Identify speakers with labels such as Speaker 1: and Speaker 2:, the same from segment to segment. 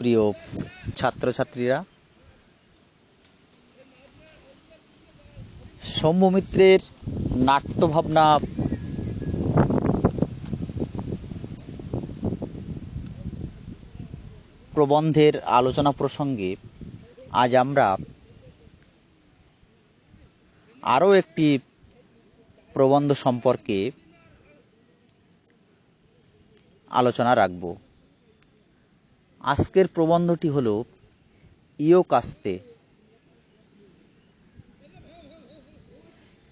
Speaker 1: প্রিয় ছাত্রছাত্রীরা সৌম্য মিত্রের নাট্যভাবনা প্রবন্ধের আলোচনা প্রসঙ্গে আজ আমরা আরও একটি প্রবন্ধ সম্পর্কে আলোচনা রাখব। আজকের প্রবন্ধটি হল ইয়োকাস্তে।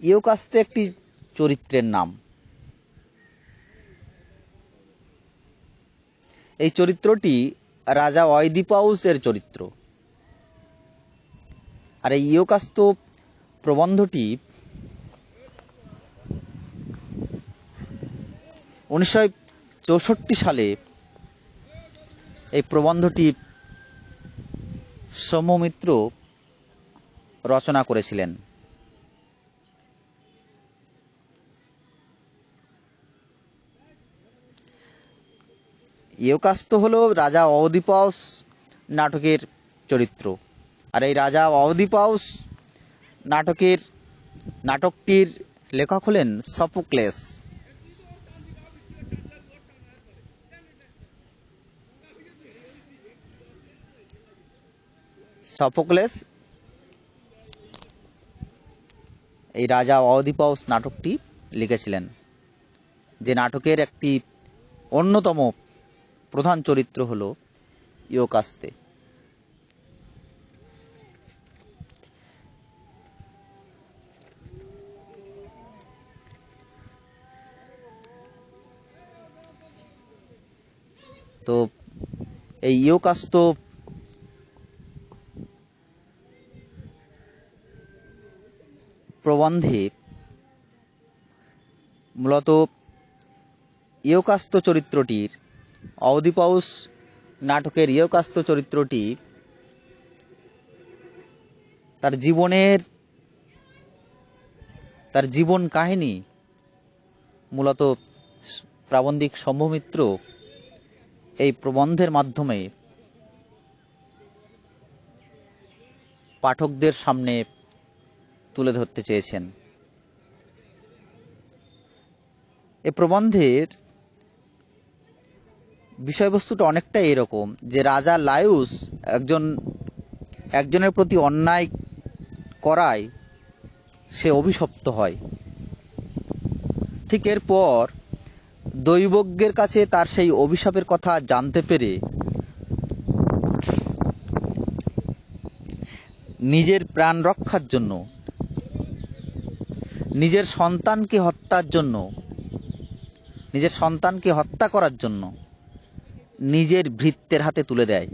Speaker 1: ইয়োকাস্তে একটি চরিত্রের নাম। এই চরিত্রটি রাজা অয়দিপাউস এর চরিত্র। আর এই ইয়োকাস্ত প্রবন্ধটি উনিশশো চৌষট্টি সালে এই প্রবন্ধটি সৌম্যমিত্র রচনা করেছিলেন। ইয়োকাস্ত হল রাজা অদিপাউস নাটকের চরিত্র। আর এই রাজা অদিপাউস নাটকের নাটকটির লেখক হলেন সফোক্লেস। সফোক্লেস, এই রাজা অদিপাউস নাটকটি লিখেছিলেন, যে নাটকের একটি অন্যতম প্রধান চরিত্র হল ইয়োকাস্তে। তো এই ইয়োকাস্ত প্রবন্ধে মূলত ইয়োকাস্ত চরিত্রটির অওদিপাউস নাটকের ইয়োকাস্ত চরিত্রটি তার জীবনের, তার জীবন কাহিনী মূলত প্রাবন্ধিক সম্ভমিত্র এই প্রবন্ধের মাধ্যমে পাঠকদের সামনে তুলে ধরতে চেয়েছেন। এ প্রবন্ধের বিষয়বস্তুটা অনেকটা এরকম যে রাজা লায়ুস একজন, একজনের প্রতি অন্যায় করায় সে অভিশপ্ত হয়। ঠিক এরপর দৈবজ্ঞের কাছে তার সেই অভিশাপের কথা জানতে পেরে নিজের প্রাণ রক্ষার জন্য নিজের সন্তানকে হত্যার জন্য, নিজের সন্তানকে হত্যা করার জন্য নিজের ভৃত্যের হাতে তুলে দেয়।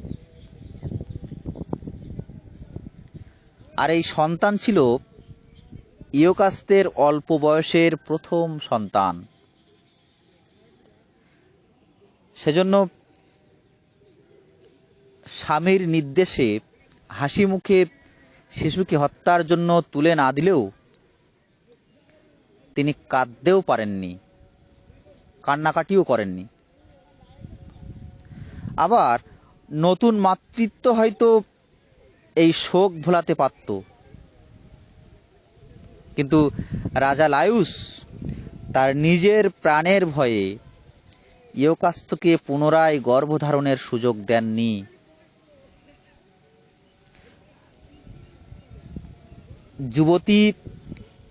Speaker 1: আর এই সন্তান ছিল ইয়োকাস্তের অল্প বয়সের প্রথম সন্তান। সেজন্য স্বামীর নির্দেশে হাসি মুখে শিশুকে হত্যার জন্য তুলে না দিলেও তিনি কাঁদতেও পারেননি, কান্নাকাটিও করেননি। আবার নতুন মাতৃত্ব হয়তো এই শোক ভোলাতে পারত। কিন্তু রাজা লায়ুস তার নিজের প্রাণের ভয়ে ইয়োকাস্তকে পুনরায় গর্ভধারণের সুযোগ দেননি। যুবতী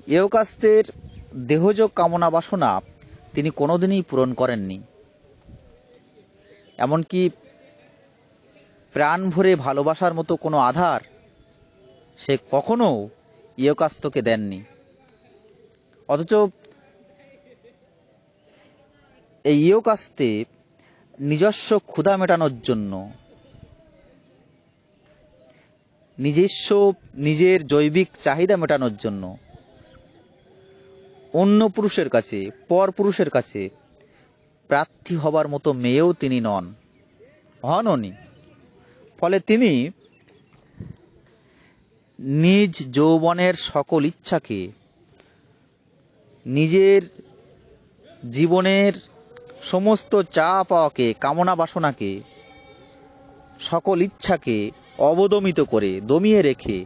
Speaker 1: ইয়োকাস্তের দেহজ কামনা বাসনা তিনি কোনোদিনই পূরণ করেননি। এমনকি প্রাণ ভরে ভালোবাসার মতো কোনো আধার সে কখনো ইয়োকাস্তকে দেননি। অথচ এই ইয়কাস্তে নিজস্ব ক্ষুধা মেটানোর জন্য, নিজস্ব নিজের জৈবিক চাহিদা মেটানোর জন্য অন্য পুরুষের কাছে, পর পুরুষের কাছে প্রার্থী হবার মতো মেয়েও তিনি নন। হননি ফলে তিনি নিজ যৌবনের সকল ইচ্ছাকে নিজের জীবনের সমস্ত চা পাওয়াকে কামনা বাসনাকে সকল ইচ্ছাকে অবদমিত করে দমিয়ে রেখে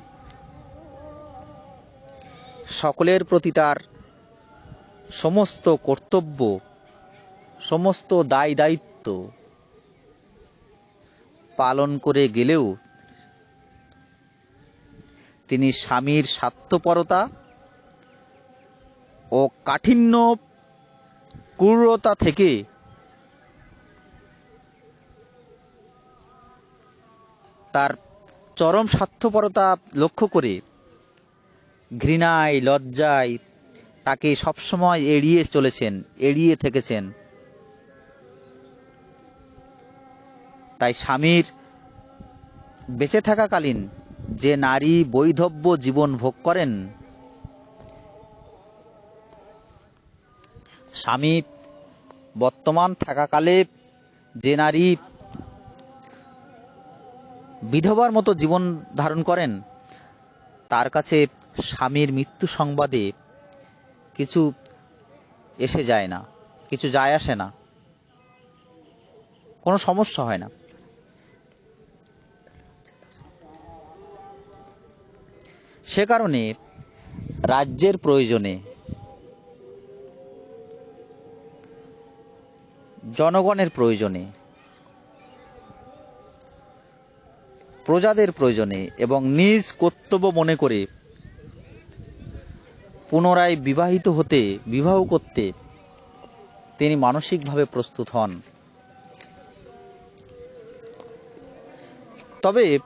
Speaker 1: সকলের প্রতি তার সমস্ত কর্তব্য, সমস্ত দায় দায়িত্ব পালন করে গেলেও তিনি স্বামীর স্বার্থপরতা ও কাঠিন্য ক্রূরতা থেকে তার চরম স্বার্থপরতা লক্ষ্য করে ঘৃণায়, লজ্জায় তাকে সবসময় এড়িয়ে চলেছেন, এড়িয়ে থেকেছেন। তাই স্বামীর বেঁচে থাকাকালীন যে নারী বৈধব্য জীবন ভোগ করেন, স্বামী বর্তমান থাকাকালে যে নারী বিধবার মতো জীবন ধারণ করেন, তার কাছে স্বামীর মৃত্যু সংবাদে কিছু এসে যায় না, কিছু যায় আসে না। কোনো সমস্যা হয় না। সে কারণে রাজ্যের প্রয়োজনে জনগণের প্রয়োজনে, প্রজাদের প্রয়োজনে এবং নিজ কর্তব্য মনে করে পুনরায় বিবাহিত হতে, বিবাহ করতে তিনি মানসিকভাবে প্রস্তুত হন। তবে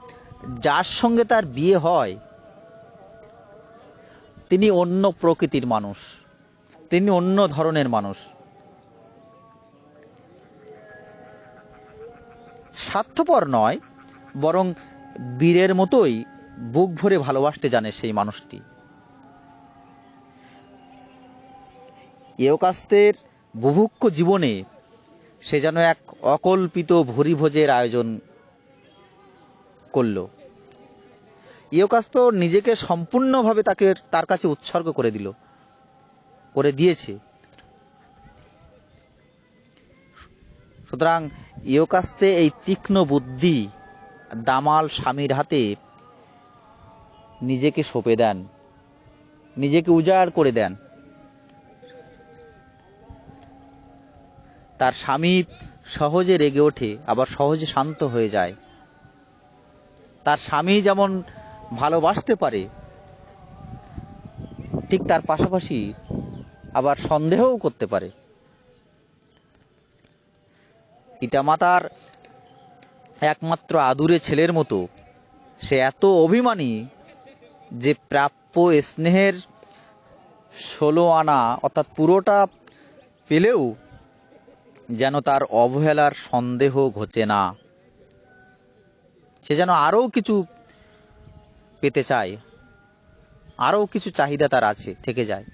Speaker 1: যার সঙ্গে তার বিয়ে হয়, তিনি অন্য প্রকৃতির মানুষ, তিনি অন্য ধরনের মানুষ। স্বার্থপর নয়, বরং বীরের মতোই বুক ভরে ভালোবাসতে জানে সেই মানুষটি। ইয়োকাস্তের বুভুক্ষ জীবনে সে যেন এক অকল্পিত ভোজের আয়োজন করল। ইয়োকাস্ত নিজেকে সম্পূর্ণভাবে তাকে তার কাছে উৎসর্গ করে দিল, করে দিয়েছে। সুতরাং ইয়োকাস্তে এই তীক্ষ্ণ বুদ্ধি দামাল স্বামীর হাতে নিজেকে সঁপে দেন, নিজেকে উজাড় করে দেন। তার স্বামী সহজে রেগে ওঠে, আবার সহজে শান্ত হয়ে যায়। তার স্বামী যেমন ভালোবাসতে পারে, ঠিক তার পাশাপাশি আবার সন্দেহও করতে পারে। পিতামাতার একমাত্র আদুরে ছেলের মতো, সে এত অভিমানী যে প্রাপ্য স্নেহের ষোলো আনা, অর্থাৎ পুরোটা পেলেও যেন তার অবহেলার সন্দেহ ঘটে না। সে যেন আরও কিছু পেতে চায়, আরও কিছু চাহিদা তার আছে, থেকে যায়।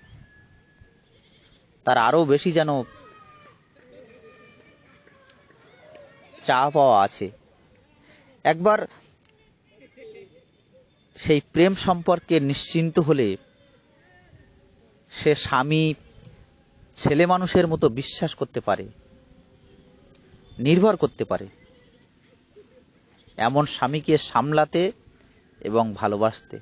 Speaker 1: তার আরও বেশি যেন চা পাওয়া আছে। একবার সেই প্রেম সম্পর্কে নিশ্চিন্ত হলে সে স্বামী ছেলে মানুষের মতো বিশ্বাস করতে পারে। নির্ভর করতে পারে। এমন স্বামীকে সামলাতে এবং ভালোবাসতে।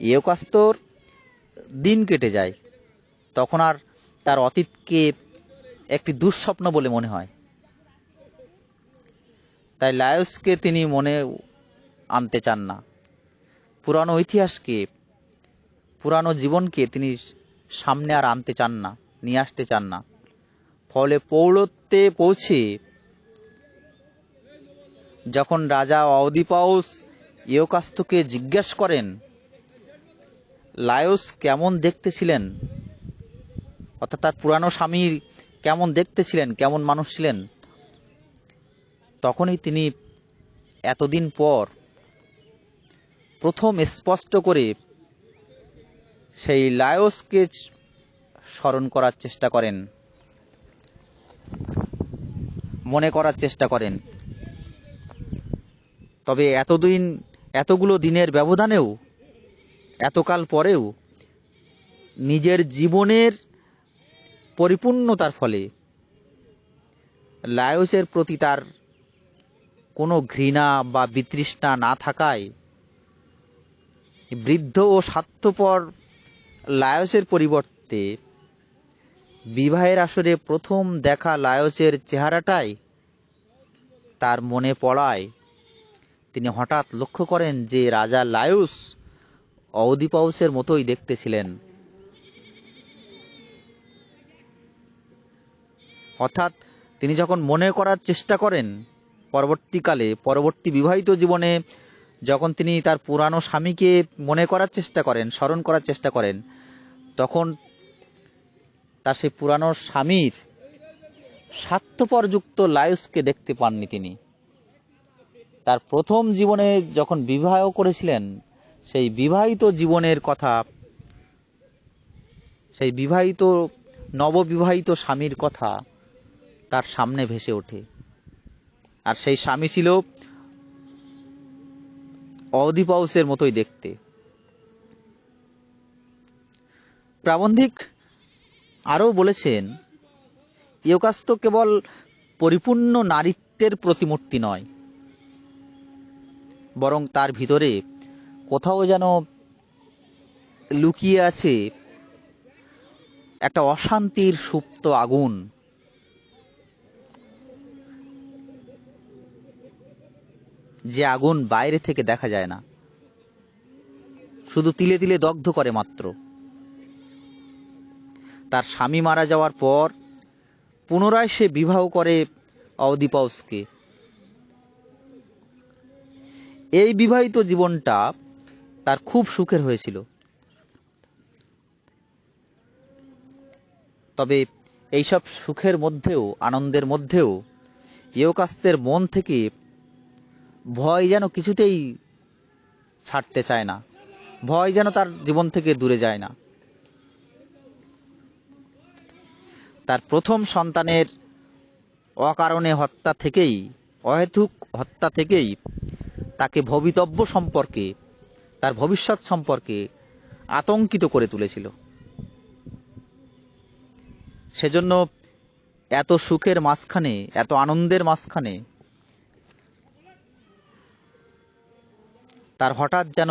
Speaker 1: ইয়োকাস্তর দিন কেটে যায়, তখন আর তার অতীতকে একটি দুঃস্বপ্ন বলে মনে হয়। তাই লায়সকে তিনি মনে আনতে চান না। পুরানো ইতিহাসকে পুরানো জীবনকে তিনি সামনে আর আনতে চান না, নিয়ে আসতে চান না। ফলে পৌলত্বে পৌঁছে যখন রাজা অদিপাউস ইয়োকাস্তকে জিজ্ঞেস করেন, লায়স কেমন দেখতে ছিলেন অর্থাৎ তার পুরানো স্বামীর কেমন দেখতে ছিলেন কেমন মানুষ ছিলেন? তখনই তিনি এতদিন পর প্রথম স্পষ্ট করে সেই লায়সকে স্মরণ করার চেষ্টা করেন। মনে করার চেষ্টা করেন। তবে এতদিন, এতগুলো দিনের ব্যবধানেও, এতকাল পরেও নিজের জীবনের পরিপূর্ণতার ফলে লায়সের প্রতি তার কোনো ঘৃণা বা বিতৃষ্ণা না থাকায় বৃদ্ধ ও স্বার্থপর লায়সের পরিবর্তে বিবাহের আসরে প্রথম দেখা লায়সের চেহারাটাই তার মনে পড়ায়। তিনি হঠাৎ লক্ষ্য করেন যে রাজা লায়ুস অওদিপাউসের মতোই দেখতে ছিলেন। অর্থাৎ তিনি যখন মনে করার চেষ্টা করেন, পরবর্তীকালে, পরবর্তী বিবাহিত জীবনে যখন তিনি তার পুরানো স্বামীকে মনে করার চেষ্টা করেন, স্মরণ করার চেষ্টা করেন তখন তার সেই পুরানো স্বামীর স্বার্থপরযুক্ত লায়ুসকে দেখতে পাননি তিনি। তার প্রথম জীবনে যখন বিবাহ করেছিলেন, সেই বিবাহিত জীবনের কথা, সেই বিবাহিত, নববিবাহিত স্বামীর কথা তার সামনে ভেসে ওঠে। আর সেই স্বামী ছিল অধিপাউসের মতোই দেখতে। প্রাবন্ধিক আরও বলেছেন ইয়োকাস তো কেবল পরিপূর্ণ নারীত্বের প্রতিমূর্তি নয়, বরং তার ভিতরে কোথাও যেন লুকিয়ে আছে একটা অশান্তির সুপ্ত আগুন। যে আগুন বাইরে থেকে দেখা যায় না, শুধু তিলে তিলে দগ্ধ করে মাত্র। তার স্বামী মারা যাওয়ার পর পুনরায় সে বিবাহ করে অদিপাউসকে এই বিবাহিত জীবনটা তার খুব সুখের হয়েছিল। তবে এইসব সুখের মধ্যেও, আনন্দের মধ্যেও ইয়োকাস্তের মন থেকে ভয় যেন কিছুতেই ছাড়তে চায় না। ভয় যেন তার জীবন থেকে দূরে যায় না। তার প্রথম সন্তানের অকারণে হত্যা থেকেই, অহেতুক হত্যা থেকেই তাকে ভবিতব্য সম্পর্কে, তার ভবিষ্যৎ সম্পর্কে আতঙ্কিত করে তুলেছিল। সেজন্য এত সুখের মাঝখানে, এত আনন্দের মাঝখানে তার হঠাৎ যেন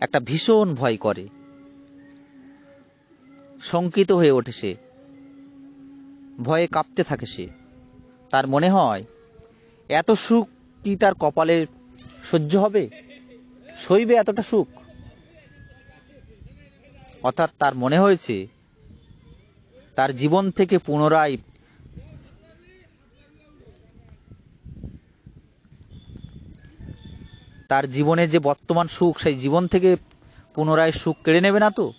Speaker 1: একটা ভীষণ ভয় করে। শঙ্কিত হয়ে ওঠে সে। ভয়ে কাঁপতে থাকে সে। তার মনে হয়, এত সুখ কি তার কপালে সহ্য হবে? সইবে এতটা সুখ? অর্থাৎ তার মনে হয়েছে, তার জীবন থেকে পুনরায় তার জীবনে যে বর্তমান সুখ, সেই জীবন থেকে পুনরায় সুখ কেড়ে নেবে না তো?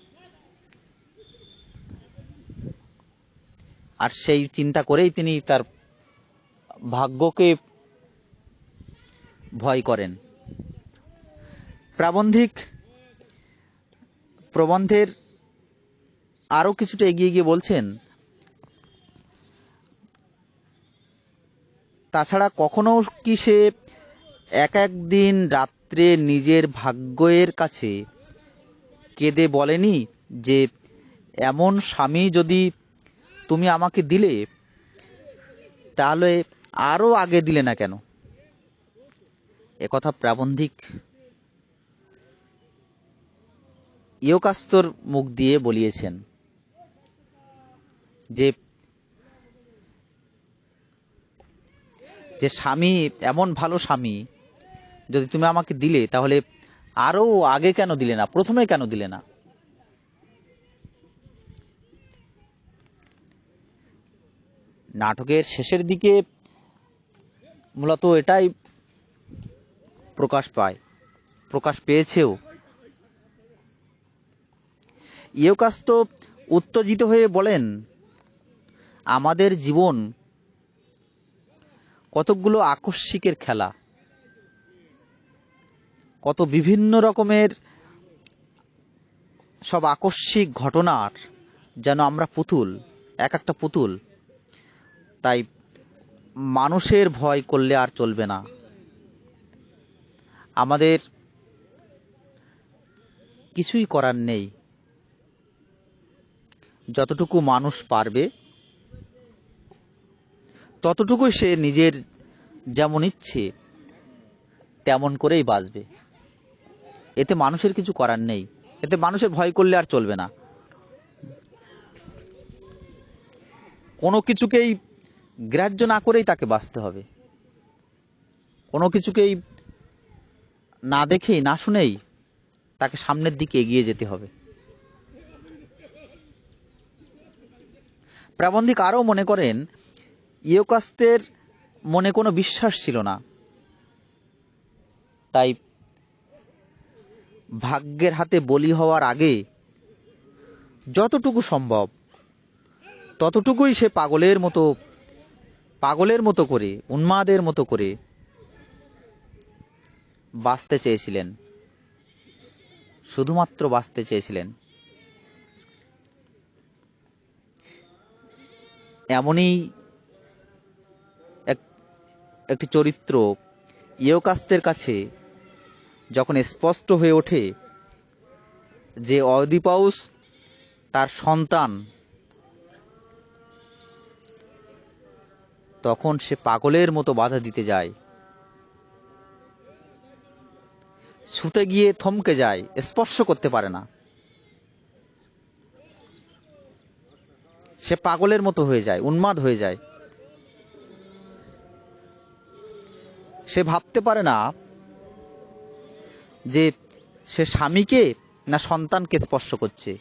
Speaker 1: আর সেই চিন্তা করেই তিনি তার ভাগ্যকে ভয় করেন। প্রাবন্ধিক প্রবন্ধের আরও কিছুটা এগিয়ে গিয়ে বলছেন, তাছাড়া কখনো কি সে এক একদিন রাত্রে নিজের ভাগ্যের কাছে কেঁদে বলেনি যে, এমন স্বামী যদি তুমি আমাকে দিলে, তাহলে আরও আগে দিলে না কেন? একথা প্রাবন্ধিক ইয়োকাস্তর মুখ দিয়ে বলিয়েছেন যে যে স্বামী এমন ভালো স্বামী, যদি তুমি আমাকে দিলে তাহলে আরও আগে কেন দিলে না? প্রথমে কেন দিলে না? নাটকের শেষের দিকে মূলত এটাই প্রকাশ পায়, প্রকাশ পেয়েছেও। ইয়োকাস্ত উত্তেজিত হয়ে বলেন, আমাদের জীবন কতকগুলো আকস্মিকের খেলা, কত বিভিন্ন রকমের সব আকস্মিক ঘটনার যেন আমরা পুতুল, এক একটা পুতুল তাই মানুষের ভয় করলে আর চলবে না। আমাদের কিছুই করার নেই। যতটুকু মানুষ পারবে, ততটুকুই সে নিজের যেমন ইচ্ছে তেমন করেই বাঁচবে। এতে মানুষের কিছু করার নেই। এতে মানুষের ভয় করলে আর চলবে না। কোনো কিছুকেই গ্রাহ্য না করেই তাকে বাঁচতে হবে। কোনো কিছুকেই না দেখেই, না শুনেই তাকে সামনের দিকে এগিয়ে যেতে হবে। প্রাবন্ধিক আরও মনে করেন ইয়োকাস্তের মনে কোনো বিশ্বাস ছিল না। তাই ভাগ্যের হাতে বলি হওয়ার আগে যতটুকু সম্ভব, ততটুকুই সে পাগলের মতো পাগলের মতো করে, উন্মাদের মতো করে বাঁচতে চেয়েছিলেন। শুধুমাত্র বাঁচতে চেয়েছিলেন। এমনই এক, একটি চরিত্র ইয়োকাস্তের কাছে যখন স্পষ্ট হয়ে ওঠে যে অদিপাউস তার সন্তান তখন সে পাগলের মতো বাধা দিতে যায়। ছুতে গিয়ে থমকে যায়, স্পর্শ করতে পারে না। সে পাগলের মতো হয়ে যায়, উন্মাদ হয়ে যায়। সে ভাবতে পারে না যে সে স্বামীকে না সন্তানকে স্পর্শ করছে।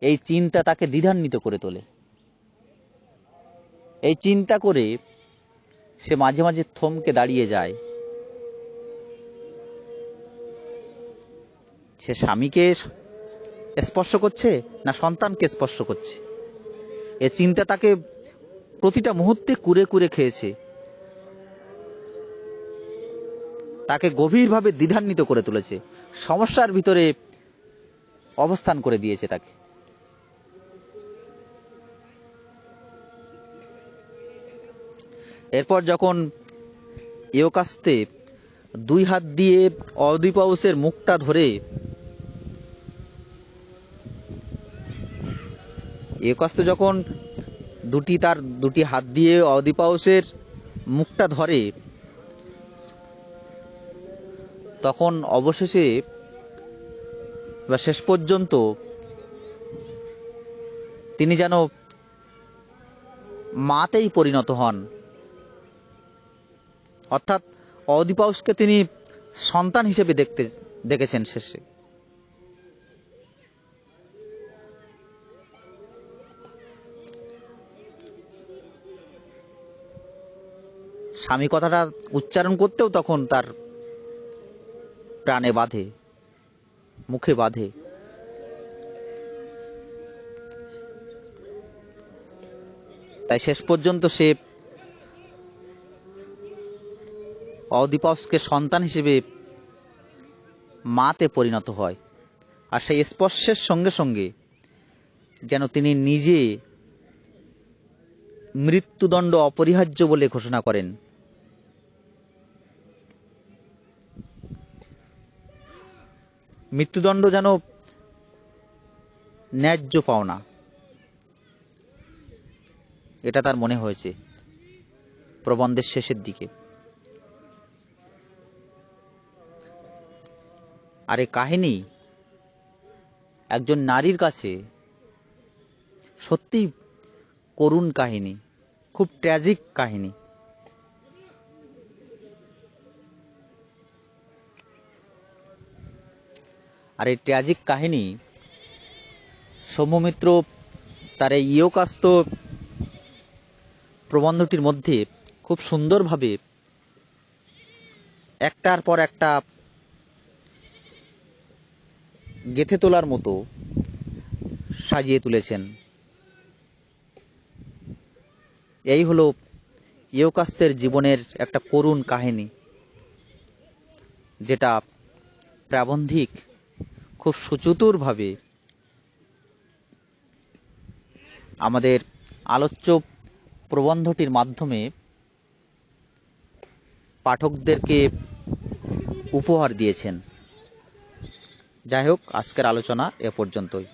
Speaker 1: এই চিন্তা তাকে দ্বিধান্বিত করে তোলে। এই চিন্তা করে সে মাঝে মাঝে থমকে দাঁড়িয়ে যায়। সে স্বামীকে স্পর্শ করছে না সন্তানকে স্পর্শ করছে? এ চিন্তা তাকে প্রতিটা মুহূর্তে কুরে কুরে খেয়েছে। তাকে গভীরভাবে দ্বিধান্বিত করে তুলেছে। সমস্যার ভিতরে অবস্থান করে দিয়েছে তাকে। এরপর যখন ইয়োকাস্তে দুই হাত দিয়ে অদিপাউসের মুখটা ধরে ইয়োকাস্তে যখন দুটি তার দুটি হাত দিয়ে অদিপাউসের মুখটা ধরে, তখন অবশেষে বা শেষ পর্যন্ত তিনি যেন মাতেই পরিণত হন। অর্থাৎ অদিপাউসকে তিনি সন্তান হিসেবে দেখতে, দেখেছেন শেষে। স্বামী কথাটা উচ্চারণ করতেও তখন তার প্রাণে বাঁধে, মুখে বাঁধে। তাই শেষ পর্যন্ত সে অদিপাসকে সন্তান হিসেবে মাতে পরিণত হয়। আর সেই স্পর্শের সঙ্গে সঙ্গে যেন তিনি নিজে মৃত্যুদণ্ড অপরিহার্য বলে ঘোষণা করেন। মৃত্যুদণ্ড যেন ন্যায্য পাওনা। এটা তার মনে হয়েছে প্রবন্ধের শেষের দিকে। আর এই কাহিনী? একজন নারীর কাছে সত্যি করুণ কাহিনী, খুব ট্র্যাজিক কাহিনী। আর এই ট্র্যাজিক কাহিনী, সৌম্যমিত্র তার এই ইয়োকাস্ত প্রবন্ধটির মধ্যে খুব সুন্দরভাবে একটার পর একটা গেথে তোলার মতো সাজিয়ে তুলেছেন। এই হলো ইয়োকাস্তের জীবনের একটা করুণ কাহিনী, যেটা প্রাবন্ধিক খুব সুচতুরভাবে আমাদের আলোচ্য প্রবন্ধটির মাধ্যমে পাঠকদেরকে উপহার দিয়েছেন। যাই হোক আজকের আলোচনা এ পর্যন্তই।